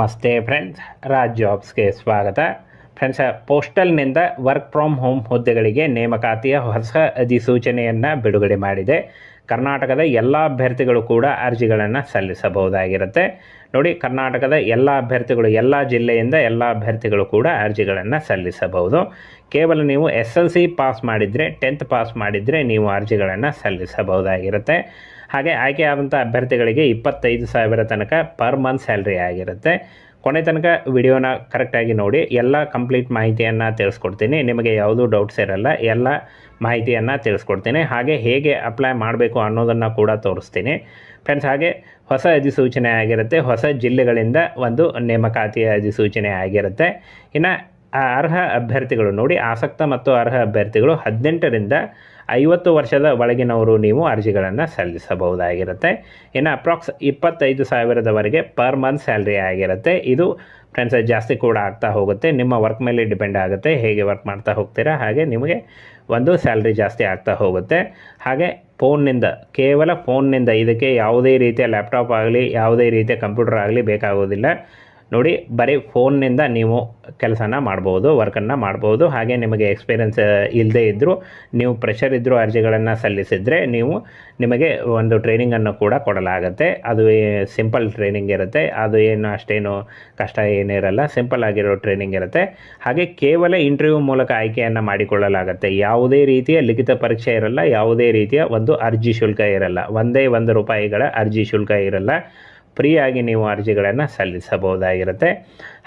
ನಮಸ್ತೆ ಫ್ರೆಂಡ್ಸ್ ರಾಜ್ ಜಾಬ್ಸ್ಗೆ ಸ್ವಾಗತ. ಫ್ರೆಂಡ್ಸ್ ಪೋಸ್ಟಲ್ನಿಂದ ವರ್ಕ್ ಫ್ರಮ್ ಹೋಮ್ ಹುದ್ದೆಗಳಿಗೆ ನೇಮಕಾತಿಯ ಹೊಸ ಅಧಿಸೂಚನೆಯನ್ನು ಬಿಡುಗಡೆ ಮಾಡಿದೆ. ಕರ್ನಾಟಕದ ಎಲ್ಲ ಅಭ್ಯರ್ಥಿಗಳು ಕೂಡ ಅರ್ಜಿಗಳನ್ನು ಸಲ್ಲಿಸಬಹುದಾಗಿರುತ್ತೆ. ನೋಡಿ, ಕರ್ನಾಟಕದ ಎಲ್ಲ ಅಭ್ಯರ್ಥಿಗಳು, ಎಲ್ಲ ಜಿಲ್ಲೆಯಿಂದ ಎಲ್ಲ ಅಭ್ಯರ್ಥಿಗಳು ಕೂಡ ಅರ್ಜಿಗಳನ್ನು ಸಲ್ಲಿಸಬಹುದು. ಕೇವಲ ನೀವು ಎಸ್ ಎಲ್ ಸಿ ಪಾಸ್ ಮಾಡಿದರೆ ಟೆಂತ್ ಪಾಸ್ ಮಾಡಿದರೆ ನೀವು ಅರ್ಜಿಗಳನ್ನು ಸಲ್ಲಿಸಬಹುದಾಗಿರುತ್ತೆ. ಹಾಗೆ ಆಯ್ಕೆಯಾದಂಥ ಅಭ್ಯರ್ಥಿಗಳಿಗೆ ಇಪ್ಪತ್ತೈದು ಸಾವಿರ ತನಕ ಪರ್ ಮಂತ್ ಸ್ಯಾಲ್ರಿ ಆಗಿರುತ್ತೆ. ಕೊನೆ ತನಕ ವಿಡಿಯೋನ ಕರೆಕ್ಟಾಗಿ ನೋಡಿ, ಎಲ್ಲ ಕಂಪ್ಲೀಟ್ ಮಾಹಿತಿಯನ್ನು ತಿಳಿಸ್ಕೊಡ್ತೀನಿ. ನಿಮಗೆ ಯಾವುದೂ ಡೌಟ್ಸ್ ಇರಲ್ಲ, ಎಲ್ಲ ಮಾಹಿತಿಯನ್ನು ತಿಳಿಸ್ಕೊಡ್ತೀನಿ. ಹಾಗೆ ಹೇಗೆ ಅಪ್ಲೈ ಮಾಡಬೇಕು ಅನ್ನೋದನ್ನು ಕೂಡ ತೋರಿಸ್ತೀನಿ. ಫ್ರೆಂಡ್ಸ್ ಹಾಗೆ ಹೊಸ ಅಧಿಸೂಚನೆ ಆಗಿರುತ್ತೆ. ಹೊಸ ಜಿಲ್ಲೆಗಳಿಂದ ಒಂದು ನೇಮಕಾತಿಯ ಅಧಿಸೂಚನೆ ಆಗಿರುತ್ತೆ. ಇನ್ನು ಅರ್ಹ ಅಭ್ಯರ್ಥಿಗಳು ನೋಡಿ, ಆಸಕ್ತ ಮತ್ತು ಅರ್ಹ ಅಭ್ಯರ್ಥಿಗಳು ಹದಿನೆಂಟರಿಂದ ಐವತ್ತು ವರ್ಷದ ಒಳಗಿನವರು ನೀವು ಅರ್ಜಿಗಳನ್ನು ಸಲ್ಲಿಸಬಹುದಾಗಿರುತ್ತೆ. ಇನ್ನು ಅಪ್ರಾಕ್ಸ್ ಇಪ್ಪತ್ತೈದು ಸಾವಿರದವರೆಗೆ ಪರ್ ಮಂತ್ ಸ್ಯಾಲ್ರಿ ಆಗಿರುತ್ತೆ. ಇದು ಫ್ರೆಂಡ್ಸ್ ಜಾಸ್ತಿ ಕೂಡ ಆಗ್ತಾ ಹೋಗುತ್ತೆ. ನಿಮ್ಮ ವರ್ಕ್ ಮೇಲೆ ಡಿಪೆಂಡ್ ಆಗುತ್ತೆ ಹೇಗೆ ವರ್ಕ್ ಮಾಡ್ತಾ ಹೋಗ್ತೀರಾ. ಹಾಗೆ ನಿಮಗೆ ಒಂದು ಸ್ಯಾಲ್ರಿ ಜಾಸ್ತಿ ಆಗ್ತಾ ಹೋಗುತ್ತೆ. ಹಾಗೆ ಫೋನ್ನಿಂದ, ಕೇವಲ ಫೋನ್ನಿಂದ, ಇದಕ್ಕೆ ಯಾವುದೇ ರೀತಿಯ ಲ್ಯಾಪ್ಟಾಪ್ ಆಗಲಿ, ಯಾವುದೇ ರೀತಿಯ ಕಂಪ್ಯೂಟರ್ ಆಗಲಿ ಬೇಕಾಗೋದಿಲ್ಲ ನೋಡಿ, ಬರೀ ಫೋನ್ನಿಂದ ನೀವು ಕೆಲಸನ ಮಾಡ್ಬೋದು, ವರ್ಕನ್ನು ಮಾಡ್ಬೋದು. ಹಾಗೆ ನಿಮಗೆ ಎಕ್ಸ್ಪೀರಿಯನ್ಸ್ ಇಲ್ಲದೇ ಇದ್ದರೂ ನೀವು ಪ್ರೆಷರ್ ಇದ್ದರೂ ಅರ್ಜಿಗಳನ್ನು ಸಲ್ಲಿಸಿದರೆ ನೀವು ನಿಮಗೆ ಒಂದು ಟ್ರೈನಿಂಗನ್ನು ಕೂಡ ಕೊಡಲಾಗುತ್ತೆ. ಅದು ಸಿಂಪಲ್ ಟ್ರೈನಿಂಗ್ ಇರುತ್ತೆ. ಅದು ಏನು ಅಷ್ಟೇನು ಕಷ್ಟ ಏನಿರಲ್ಲ ಸಿಂಪಲ್ ಆಗಿರೋ ಟ್ರೈನಿಂಗ್ ಇರುತ್ತೆ. ಹಾಗೆ ಕೇವಲ ಇಂಟರ್ವ್ಯೂ ಮೂಲಕ ಆಯ್ಕೆಯನ್ನು ಮಾಡಿಕೊಳ್ಳಲಾಗುತ್ತೆ. ಯಾವುದೇ ರೀತಿಯ ಲಿಖಿತ ಪರೀಕ್ಷೆ ಇರಲ್ಲ. ಯಾವುದೇ ರೀತಿಯ ಒಂದು ಅರ್ಜಿ ಶುಲ್ಕ ಇರಲ್ಲ. ಒಂದೇ ಒಂದು ರೂಪಾಯಿಗಳ ಅರ್ಜಿ ಶುಲ್ಕ ಇರಲ್ಲ. ಫ್ರೀಯಾಗಿ ನೀವು ಅರ್ಜಿಗಳನ್ನು ಸಲ್ಲಿಸಬಹುದಾಗಿರುತ್ತೆ.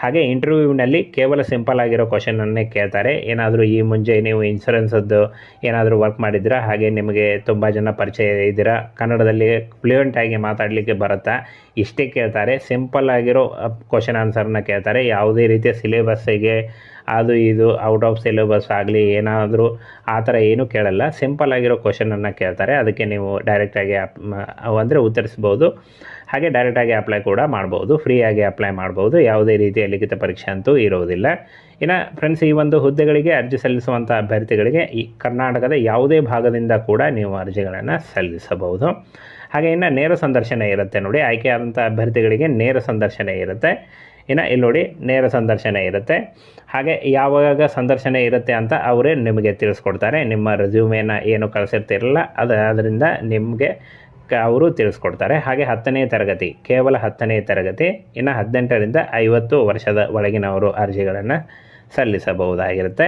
ಹಾಗೆ ಇಂಟರ್ವ್ಯೂವಿನಲ್ಲಿ ಕೇವಲ ಸಿಂಪಲ್ ಆಗಿರೋ ಕ್ವಶನನ್ನೇ ಕೇಳ್ತಾರೆ. ಏನಾದರೂ ಈ ಮುಂಚೆ ನೀವು ಇನ್ಸೂರೆನ್ಸದ್ದು ಏನಾದರೂ ವರ್ಕ್ ಮಾಡಿದ್ದೀರಾ? ಹಾಗೆ ನಿಮಗೆ ತುಂಬ ಜನ ಪರಿಚಯ ಇದ್ದೀರಾ? ಕನ್ನಡದಲ್ಲಿ ಫ್ಲೂಯೆಂಟಾಗಿ ಮಾತಾಡಲಿಕ್ಕೆ ಬರುತ್ತಾ? ಇಷ್ಟೇ ಕೇಳ್ತಾರೆ. ಸಿಂಪಲ್ ಆಗಿರೋ ಕ್ವಶನ್ ಆನ್ಸರ್ನ ಕೇಳ್ತಾರೆ. ಯಾವುದೇ ರೀತಿಯ ಸಿಲೆಬಸ್ಸಿಗೆ ಅದು ಇದು ಔಟ್ ಆಫ್ ಸಿಲೆಬಸ್ ಆಗಲಿ ಏನಾದರೂ ಆ ಥರ ಏನೂ ಕೇಳಲ್ಲ. ಸಿಂಪಲ್ ಆಗಿರೋ ಕ್ವಶನನ್ನು ಕೇಳ್ತಾರೆ. ಅದಕ್ಕೆ ನೀವು ಡೈರೆಕ್ಟಾಗಿ ಅಪ್ ಅಂದರೆ ಉತ್ತರಿಸ್ಬೋದು. ಹಾಗೆ ಡೈರೆಕ್ಟಾಗಿ ಅಪ್ಲೈ ಕೂಡ ಮಾಡ್ಬೋದು. ಫ್ರೀಯಾಗಿ ಅಪ್ಲೈ ಮಾಡ್ಬೋದು. ಯಾವುದೇ ರೀತಿಯ ಲಿಖಿತ ಪರೀಕ್ಷೆ ಅಂತೂ ಇರೋದಿಲ್ಲ. ಇನ್ನು ಫ್ರೆಂಡ್ಸ್ ಈ ಒಂದು ಹುದ್ದೆಗಳಿಗೆ ಅರ್ಜಿ ಸಲ್ಲಿಸುವಂಥ ಅಭ್ಯರ್ಥಿಗಳಿಗೆ ಈ ಕರ್ನಾಟಕದ ಯಾವುದೇ ಭಾಗದಿಂದ ಕೂಡ ನೀವು ಅರ್ಜಿಗಳನ್ನು ಸಲ್ಲಿಸಬಹುದು. ಹಾಗೆ ಇನ್ನು ನೇರ ಸಂದರ್ಶನ ಇರುತ್ತೆ ನೋಡಿ. ಆಯ್ಕೆ ಆದಂಥ ಅಭ್ಯರ್ಥಿಗಳಿಗೆ ನೇರ ಸಂದರ್ಶನ ಇರುತ್ತೆ. ಇನ್ನು ಇಲ್ಲಿ ನೋಡಿ, ನೇರ ಸಂದರ್ಶನ ಇರುತ್ತೆ. ಹಾಗೆ ಯಾವಾಗ ಸಂದರ್ಶನ ಇರುತ್ತೆ ಅಂತ ಅವರೇ ನಿಮಗೆ ತಿಳಿಸ್ಕೊಡ್ತಾರೆ. ನಿಮ್ಮ ರೆಸ್ಯೂಮೇನ ಏನು ಕಳಿಸಿರ್ತಿರಲ್ಲ, ಅದು ಅದರಿಂದ ನಿಮಗೆ ಅವರು ತಿಳಿಸ್ಕೊಡ್ತಾರೆ. ಹಾಗೆ ಹತ್ತನೇ ತರಗತಿ, ಕೇವಲ ಹತ್ತನೇ ತರಗತಿ, ಇನ್ನು ಹದಿನೆಂಟರಿಂದ ಐವತ್ತು ವರ್ಷದ ಒಳಗಿನವರು ಅರ್ಜಿಗಳನ್ನು ಸಲ್ಲಿಸಬಹುದಾಗಿರುತ್ತೆ.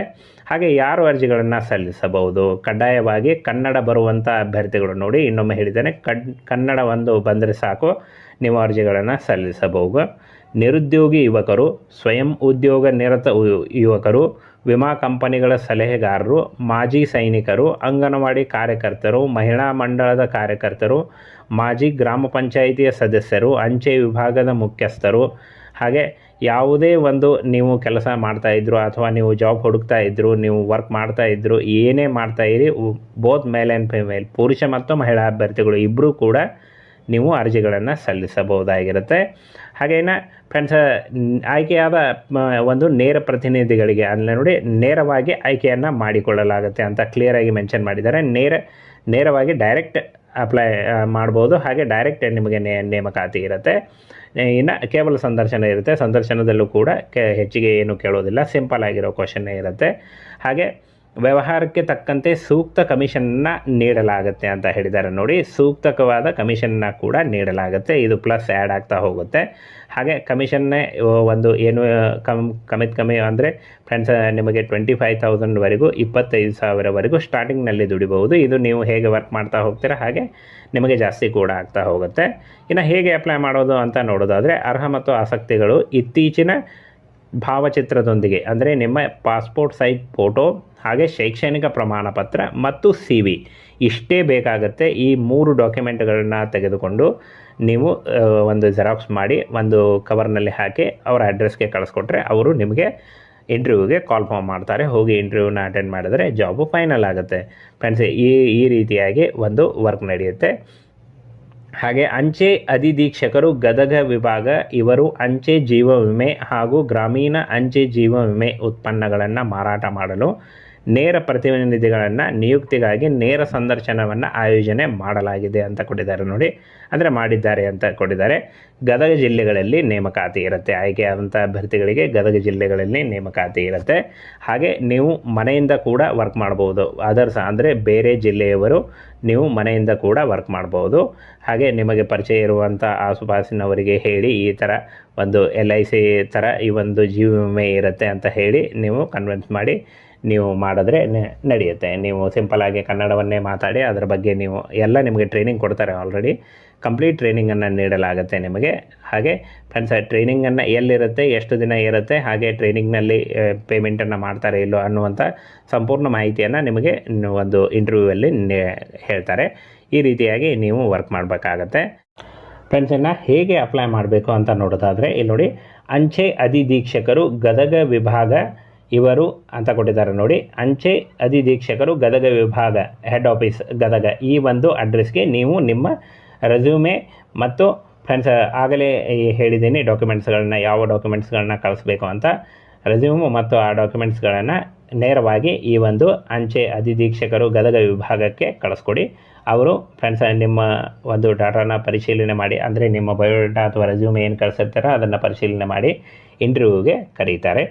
ಹಾಗೆ ಯಾರು ಅರ್ಜಿಗಳನ್ನು ಸಲ್ಲಿಸಬಹುದು? ಕಡ್ಡಾಯವಾಗಿ ಕನ್ನಡ ಬರುವಂಥ ಅಭ್ಯರ್ಥಿಗಳು ನೋಡಿ, ಇನ್ನೊಮ್ಮೆ ಹೇಳಿದ್ದೇನೆ, ಕಡ್, ಕನ್ನಡ ಒಂದು ಬಂದರೆ ಸಾಕು, ನೀವು ಅರ್ಜಿಗಳನ್ನು ಸಲ್ಲಿಸಬಹುದು. ನಿರುದ್ಯೋಗಿ ಯುವಕರು, ಸ್ವಯಂ ಉದ್ಯೋಗ ನಿರತ ಯುವಕರು, ವಿಮಾ ಕಂಪನಿಗಳ ಸಲಹೆಗಾರರು, ಮಾಜಿ ಸೈನಿಕರು, ಅಂಗನವಾಡಿ ಕಾರ್ಯಕರ್ತರು, ಮಹಿಳಾ ಮಂಡಳದ ಕಾರ್ಯಕರ್ತರು, ಮಾಜಿ ಗ್ರಾಮ ಪಂಚಾಯಿತಿಯ ಸದಸ್ಯರು, ಅಂಚೆ ವಿಭಾಗದ ಮುಖ್ಯಸ್ಥರು ಹಾಗೆ ಯಾವುದೇ ಒಂದು ನೀವು ಕೆಲಸ ಮಾಡ್ತಾ ಇದ್ರು ಅಥವಾ ನೀವು ಜಾಬ್ ಹುಡುಕ್ತಾ ಇದ್ರು, ನೀವು ವರ್ಕ್ ಮಾಡ್ತಾ ಇದ್ರು, ಏನೇ ಮಾಡ್ತಾ ಇರಿ ಬೋತ್ ಮೇಲ್ ಆ್ಯಂಡ್ ಫಿಮೇಲ್ ಪುರುಷ ಮತ್ತು ಮಹಿಳಾ ಅಭ್ಯರ್ಥಿಗಳು ಇಬ್ಬರೂ ಕೂಡ ನೀವು ಅರ್ಜಿಗಳನ್ನು ಸಲ್ಲಿಸಬಹುದಾಗಿರುತ್ತೆ. ಹಾಗೇನ ಫ್ರೆಂಡ್ಸ್ ಆಯ್ಕೆಯಾದ ಒಂದು ನೇರ ಪ್ರತಿನಿಧಿಗಳಿಗೆ ಅಂದರೆ ನೋಡಿ ನೇರವಾಗಿ ಆಯ್ಕೆಯನ್ನು ಮಾಡಿಕೊಳ್ಳಲಾಗುತ್ತೆ ಅಂತ ಕ್ಲಿಯರಾಗಿ ಮೆನ್ಷನ್ ಮಾಡಿದ್ದಾರೆ. ನೇರ ನೇರವಾಗಿ ಡೈರೆಕ್ಟ್ ಅಪ್ಲೈ ಮಾಡ್ಬೋದು. ಹಾಗೆ ಡೈರೆಕ್ಟ್ ನಿಮಗೆ ನೇ, ನೇಮಕಾತಿ ಇರುತ್ತೆ. ಇನ್ನು ಕೇವಲ ಸಂದರ್ಶನ ಇರುತ್ತೆ. ಸಂದರ್ಶನದಲ್ಲೂ ಕೂಡ ಕೆ, ಹೆಚ್ಚಿಗೆ ಏನು ಕೇಳೋದಿಲ್ಲ. ಸಿಂಪಲ್ ಆಗಿರೋ ಕ್ವಶನ್ನೇ ಇರುತ್ತೆ. ಹಾಗೆ ವ್ಯವಹಾರಕ್ಕೆ ತಕ್ಕಂತೆ ಸೂಕ್ತ ಕಮಿಷನ್ನ ನೀಡಲಾಗುತ್ತೆ ಅಂತ ಹೇಳಿದ್ದಾರೆ. ನೋಡಿ, ಸೂಕ್ತಕವಾದ ಕಮಿಷನ್ನ ಕೂಡ ನೀಡಲಾಗುತ್ತೆ. ಇದು ಪ್ಲಸ್ ಆ್ಯಡ್ ಆಗ್ತಾ ಹೋಗುತ್ತೆ. ಹಾಗೆ ಕಮಿಷನ್ನೇ ಒಂದು ಏನು, ಕಮ್, ಕಮಿತ್ ಕಮ್ಮಿ ಅಂದರೆ ಫ್ರೆಂಡ್ಸ್, ನಿಮಗೆ ಟ್ವೆಂಟಿ ಫೈವ್ ತೌಸಂಡ್ವರೆಗೂ ಇಪ್ಪತ್ತೈದು ಸಾವಿರವರೆಗೂ ಸ್ಟಾರ್ಟಿಂಗ್ನಲ್ಲಿ ದುಡಿಬಹುದು. ಇದು ನೀವು ಹೇಗೆ ವರ್ಕ್ ಮಾಡ್ತಾ ಹೋಗ್ತೀರಾ, ಹಾಗೆ ನಿಮಗೆ ಜಾಸ್ತಿ ಕೂಡ ಆಗ್ತಾ ಹೋಗುತ್ತೆ. ಇನ್ನು ಹೇಗೆ ಅಪ್ಲೈ ಮಾಡೋದು ಅಂತ ನೋಡೋದಾದರೆ, ಅರ್ಹ ಮತ್ತು ಆಸಕ್ತಿಗಳು ಇತ್ತೀಚಿನ ಭಾವಚಿತ್ರದೊಂದಿಗೆ, ಅಂದರೆ ನಿಮ್ಮ ಪಾಸ್ಪೋರ್ಟ್ ಸೈಜ್ ಫೋಟೋ, ಹಾಗೆ ಶೈಕ್ಷಣಿಕ ಪ್ರಮಾಣ ಪತ್ರ ಮತ್ತು ಸಿ ವಿ ಇಷ್ಟೇ ಬೇಕಾಗುತ್ತೆ ಈ ಮೂರು ಡಾಕ್ಯುಮೆಂಟ್ಗಳನ್ನ ತೆಗೆದುಕೊಂಡು ನೀವು ಒಂದು ಜೆರಾಕ್ಸ್ ಮಾಡಿ ಒಂದು ಕವರ್ನಲ್ಲಿ ಹಾಕಿ ಅವರ ಅಡ್ರೆಸ್ಗೆ ಕಳಿಸ್ಕೊಟ್ರೆ ಅವರು ನಿಮಗೆ ಇಂಟರ್ವ್ಯೂಗೆ ಕಾಲ್ ಫಾರ್ಮ್ ಮಾಡ್ತಾರೆ. ಹೋಗಿ ಇಂಟರ್ವ್ಯೂನ ಅಟೆಂಡ್ ಮಾಡಿದರೆ ಜಾಬು ಫೈನಲ್ ಆಗುತ್ತೆ. ಫ್ರೆಂಡ್ಸ್, ಈ ಈ ರೀತಿಯಾಗಿ ಒಂದು ವರ್ಕ್ ನಡೆಯುತ್ತೆ. ಹಾಗೆ ಅಂಚೆ ಅಧಿಧೀಕ್ಷಕರು ಗದಗ ವಿಭಾಗ, ಇವರು ಅಂಚೆ ಜೀವ ವಿಮೆ ಹಾಗೂ ಗ್ರಾಮೀಣ ಅಂಚೆ ಜೀವ ವಿಮೆ ಉತ್ಪನ್ನಗಳನ್ನು ಮಾರಾಟ ಮಾಡಲು ನೇರ ಪ್ರತಿನಿಧಿಗಳನ್ನು ನಿಯುಕ್ತಿಗಾಗಿ ನೇರ ಸಂದರ್ಶನವನ್ನು ಆಯೋಜನೆ ಮಾಡಲಾಗಿದೆ ಅಂತ ಕೊಟ್ಟಿದ್ದಾರೆ ನೋಡಿ. ಅಂದರೆ ಮಾಡಿದ್ದಾರೆ ಅಂತ ಕೊಟ್ಟಿದ್ದಾರೆ. ಗದಗ ಜಿಲ್ಲೆಗಳಲ್ಲಿ ನೇಮಕಾತಿ ಇರುತ್ತೆ. ಆಯ್ಕೆಯಾದಂಥ ಅಭ್ಯರ್ಥಿಗಳಿಗೆ ಗದಗ ಜಿಲ್ಲೆಗಳಲ್ಲಿ ನೇಮಕಾತಿ ಇರುತ್ತೆ. ಹಾಗೆ ನೀವು ಮನೆಯಿಂದ ಕೂಡ ವರ್ಕ್ ಮಾಡ್ಬೋದು. ಅದರ್ಸ್ ಅಂದರೆ ಬೇರೆ ಜಿಲ್ಲೆಯವರು ನೀವು ಮನೆಯಿಂದ ಕೂಡ ವರ್ಕ್ ಮಾಡ್ಬೋದು. ಹಾಗೆ ನಿಮಗೆ ಪರಿಚಯ ಇರುವಂಥ ಆಸುಪಾಸಿನವರಿಗೆ ಹೇಳಿ ಈ ಥರ ಒಂದು ಎಲ್ ಐ ಸಿ ಥರ ಈ ಒಂದು ಜೀವ ವಿಮೆ ಇರುತ್ತೆ ಅಂತ ಹೇಳಿ ನೀವು ಕನ್ವಿನ್ಸ್ ಮಾಡಿ ನೀವು ಮಾಡಿದ್ರೆ ನಡೆಯುತ್ತೆ. ನೀವು ಸಿಂಪಲಾಗಿ ಕನ್ನಡವನ್ನೇ ಮಾತಾಡಿ, ಅದರ ಬಗ್ಗೆ ನೀವು ಎಲ್ಲ ನಿಮಗೆ ಟ್ರೈನಿಂಗ್ ಕೊಡ್ತಾರೆ ಆಲ್ರೆಡಿ ಕಂಪ್ಲೀಟ್ ಟ್ರೈನಿಂಗನ್ನು ನೀಡಲಾಗುತ್ತೆ ನಿಮಗೆ. ಹಾಗೆ ಫ್ರೆಂಡ್ಸ್ ಟ್ರೈನಿಂಗನ್ನು ಎಲ್ಲಿರುತ್ತೆ, ಎಷ್ಟು ದಿನ ಇರುತ್ತೆ, ಹಾಗೆ ಟ್ರೈನಿಂಗ್ನಲ್ಲಿ ಪೇಮೆಂಟನ್ನು ಮಾಡ್ತಾರೆ ಇಲ್ಲೋ ಅನ್ನುವಂಥ ಸಂಪೂರ್ಣ ಮಾಹಿತಿಯನ್ನು ನಿಮಗೆ ಒಂದು ಇಂಟರ್ವ್ಯೂವಲ್ಲಿ ಹೇಳ್ತಾರೆ. ಈ ರೀತಿಯಾಗಿ ನೀವು ವರ್ಕ್ ಮಾಡಬೇಕಾಗತ್ತೆ. ಫ್ರೆಂಡ್ಸನ್ನು ಹೇಗೆ ಅಪ್ಲೈ ಮಾಡಬೇಕು ಅಂತ ನೋಡೋದಾದರೆ, ಇಲ್ಲಿ ನೋಡಿ, ಅಂಚೆ ಅಧಿಧೀಕ್ಷಕರು ಗದಗ ವಿಭಾಗ ಇವರು ಅಂತ ಕೊಟ್ಟಿದ್ದಾರೆ ನೋಡಿ. ಅಂಚೆ ಅಧಿಧೀಕ್ಷಕರು ಗದಗ ವಿಭಾಗ ಹೆಡ್ ಆಫೀಸ್ ಗದಗ ಈ ಒಂದು ಅಡ್ರೆಸ್ಗೆ ನೀವು ನಿಮ್ಮ ರೆಸ್ಯೂಮೆ ಮತ್ತು ಫ್ರೆಂಡ್ಸ್ ಆಗಲೇ ಹೇಳಿದ್ದೀನಿ ಡಾಕ್ಯುಮೆಂಟ್ಸ್ಗಳನ್ನ ಯಾವ ಡಾಕ್ಯುಮೆಂಟ್ಸ್ಗಳನ್ನ ಕಳಿಸ್ಬೇಕು ಅಂತ. ರೆಸ್ಯೂಮು ಮತ್ತು ಆ ಡಾಕ್ಯುಮೆಂಟ್ಸ್ಗಳನ್ನು ನೇರವಾಗಿ ಈ ಒಂದು ಅಂಚೆ ಅಧಿಧೀಕ್ಷಕರು ಗದಗ ವಿಭಾಗಕ್ಕೆ ಕಳಿಸ್ಕೊಡಿ. ಅವರು ಫ್ರೆಂಡ್ಸ್ ನಿಮ್ಮ ಒಂದು ಡಾಟಾನ ಪರಿಶೀಲನೆ ಮಾಡಿ, ಅಂದರೆ ನಿಮ್ಮ ಬಯೋಡಾಟಾ ಅಥವಾ ರೆಸ್ಯೂಮ್ ಏನು ಕಳಿಸಿರ್ತಾರೋ ಅದನ್ನು ಪರಿಶೀಲನೆ ಮಾಡಿ ಇಂಟರ್ವ್ಯೂಗೆ ಕರೀತಾರೆ.